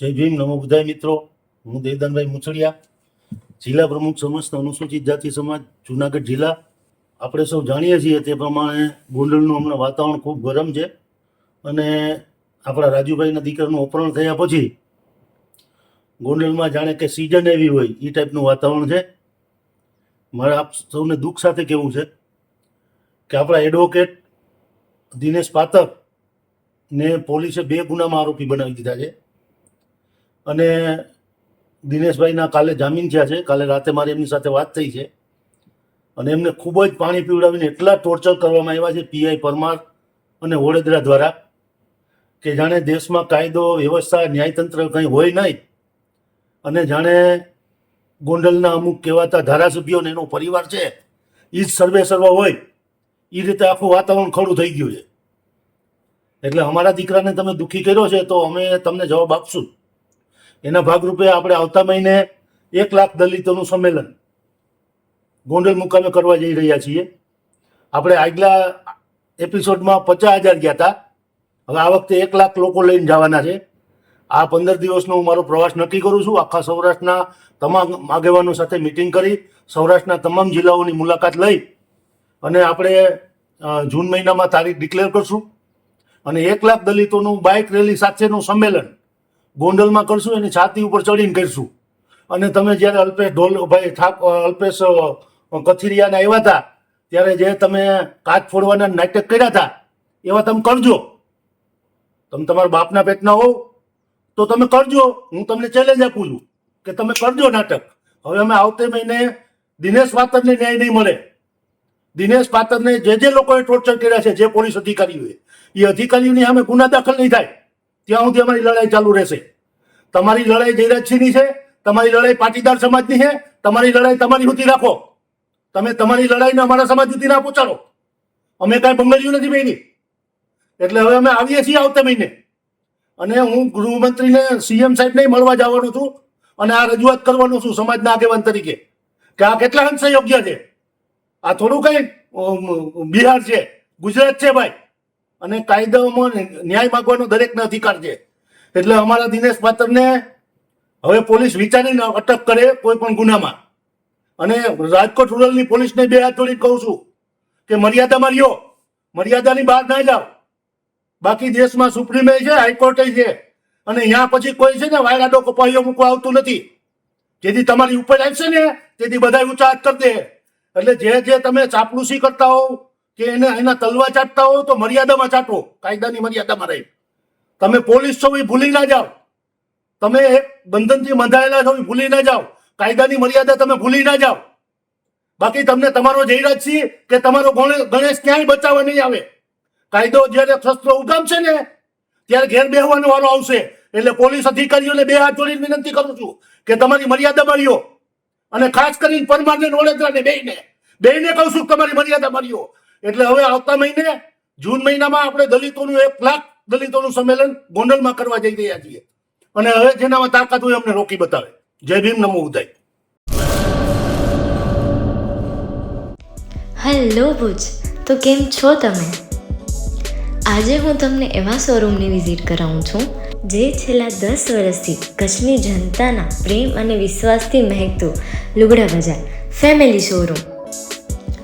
જય ભીમ, નમો બધાય મિત્રો. હું દેવદાનભાઈ મુછડિયા, જિલ્લા પ્રમુખ સમસ્ત અનુસૂચિત જાતિ સમાજ, જુનાગઢ જિલ્લા. આપણે સૌ જાણીએ છીએ તે પ્રમાણે ગોંડલનું હમણાં વાતાવરણ ખૂબ ગરમ છે અને આપણા રાજુભાઈના દીકરાનું અપહરણ થયા પછી ગોંડલમાં જાણે કે સિઝન એવી હોય એ ટાઈપનું વાતાવરણ છે. મારે આપ સૌને દુઃખ સાથે કહેવું છે કે આપણા એડવોકેટ દિનેશ પાતક ને પોલીસે બે ગુનામાં આરોપી બનાવી દીધા છે. અને દિનેશભાઈના કાલે જામીન થયા છે. કાલે રાતે મારી એમની સાથે વાત થઈ છે. અને એમને ખૂબ જ પાણી પીવડાવીને એટલા ટોર્ચર કરવામાં આવ્યા છે પીઆઈ પરમાર અને વડોદરા દ્વારા કે જાણે દેશમાં કાયદો, વ્યવસ્થા, ન્યાયતંત્ર કંઈ હોય નહીં અને જાણે ગોંડલના અમુક કહેવાતા ધારાસભ્યોને એનો પરિવાર છે એ જ સર્વે સર્વ હોય એ રીતે આખું વાતાવરણ ખડું થઈ ગયું છે. એટલે અમારા દીકરાને તમે દુઃખી કર્યો છે તો અમે તમને જવાબ આપશું. એના ભાગરૂપે આપણે આવતા મહિને એક લાખ દલિતોનું સંમેલન ગોંડલ મુકામે કરવા જઈ રહ્યા છીએ. આપણે આગલા એપિસોડમાં પચાસ હજાર ગયા હતા. હવે આ વખતે એક લાખ લોકો લઈને જવાના છે. આ પંદર દિવસનો હું મારો પ્રવાસ નક્કી કરું છું. આખા સૌરાષ્ટ્રના તમામ આગેવાનો સાથે મિટિંગ કરી, સૌરાષ્ટ્રના તમામ જિલ્લાઓની મુલાકાત લઈ અને આપણે જૂન મહિનામાં તારીખ ડિક્લેર કરશું. અને એક લાખ દલિતોનું બાઇક રેલી સાથેનું સંમેલન ગોંડલમાં કરશું, એની છાતી ઉપર ચડીને કરીશું. અને તમે જ્યારે અલ્પેશ ઢોલ, ભાઈ, ઠાક અલ્પેશ કથિરિયાને આવ્યા હતા, ત્યારે જે તમે કાચ ફોડવાના નાટક કર્યા હતા, એવા તમે કરજો. તમે તમારા બાપના પેટના હોવ, તો તમે કરજો. હું તમને ચેલેન્જ આપું છું કે તમે કરજો નાટક. હવે અમે આવતે મહિને દિનેશ પાતરને ન્યાય નહીં મળે. દિનેશ પાતરને જે જે લોકોએ ટોર્ચર કર્યા છે, જે પોલીસ અધિકારીઓએ, એ અધિકારીઓની સામે ગુના દાખલ નહીં થાય. ત્યાં સુધી અમારી લડાઈ ચાલુ રહેશે. તમારી લડાઈ જયરાજસિંહની છે, તમારી લડાઈ પાટીદાર સમાજની છે, તમારી લડાઈ તમારી સુધી રાખો. તમે તમારી લડાઈને અમારા સમાજ સુધી ના પહોંચાડો. અમે કાંઈ બંગલ્યું નથી બેની એટલે હવે અમે આવીએ છીએ આવતા મહિને. અને હું ગૃહમંત્રીને સીએમ સાહેબને મળવા જવાનો છું અને આ રજૂઆત કરવાનો છું સમાજના આગેવાન તરીકે કે આ કેટલા અંશે યોગ્ય છે? આ થોડું કઈ બિહાર છે, ગુજરાત છે ભાઈ. અને કાયદાઓમાં ન્યાય માગવાનો દરેકને અધિકાર છે. એટલે અમારા દિનેશ પાત્રને હવે પોલીસ વિચારીને અટક કરે કોઈ પણ ગુનામાં. અને રાજકોટ રૂરલની પોલીસને બે હાથ જોડી કહું છું કે મર્યાદામાં રહ્યો. મર્યાદાની બહાર ના જાઓ. બાકી દેશમાં સુપ્રીમ છે, હાઈકોર્ટે છે. અને અહીંયા પછી કોઈ છે ને વાયરાડો કપાઈઓ મૂકવા આવતું નથી. જેથી તમારી ઉપર આવશે ને, તેથી બધા ઊંચા હાથ કરી દે. એટલે જે જે તમે ચાપલુસી કરતા હોવ કે એને એના તલવા ચાટતા હોય તો મર્યાદામાં ચાટો. કાયદાની મર્યાદામાં રહી. તમે પોલીસ છો એ ભૂલી ના જાઓ. તમે બંધનથી બંધાયેલા છો એ ભૂલી ના જાઓ. કાયદાની મર્યાદા તમે ભૂલી ના જાઓ. બાકી તમને તમારો જયરાજસિંહ કે તમારો ગણે- ગણેશ ક્યાંય બચાવવા નહીં આવે. કાયદો જ્યારે શસ્ત્રો ઉગામશે ને, ત્યારે ઘેર બેહવાનો વારો આવશે. એટલે પોલીસ અધિકારીઓને બે હાથ જોડીને વિનંતી કરું છું કે તમારી મર્યાદા મળ્યો અને ખાસ કરીને પરમારને વડોદરાને બેયને. બેને કહું છું તમારી મર્યાદા રહ્યો એટલે હવે આવતા મહિને, જૂન મહિનામાં આપણે દલિતોનું એક લાખ દલિતોનું સંમેલન ગોંડલમાં કરવા જઈ રહ્યા છીએ. અને હવે જેનામાં તાકાત હોય અમને રોકી બતાવે. જય ભીમ, નમો ઉદય. હેલો ભુજ, તો કેમ છો તમે? આજે હું તમને એવા શોરૂમની વિઝિટ કરાવું છું, જે છેલ્લા દસ વર્ષથી કચ્છની જનતાના પ્રેમ અને વિશ્વાસથી મહેકતું લુગડા બજાર, ફેમિલી શોરૂમ.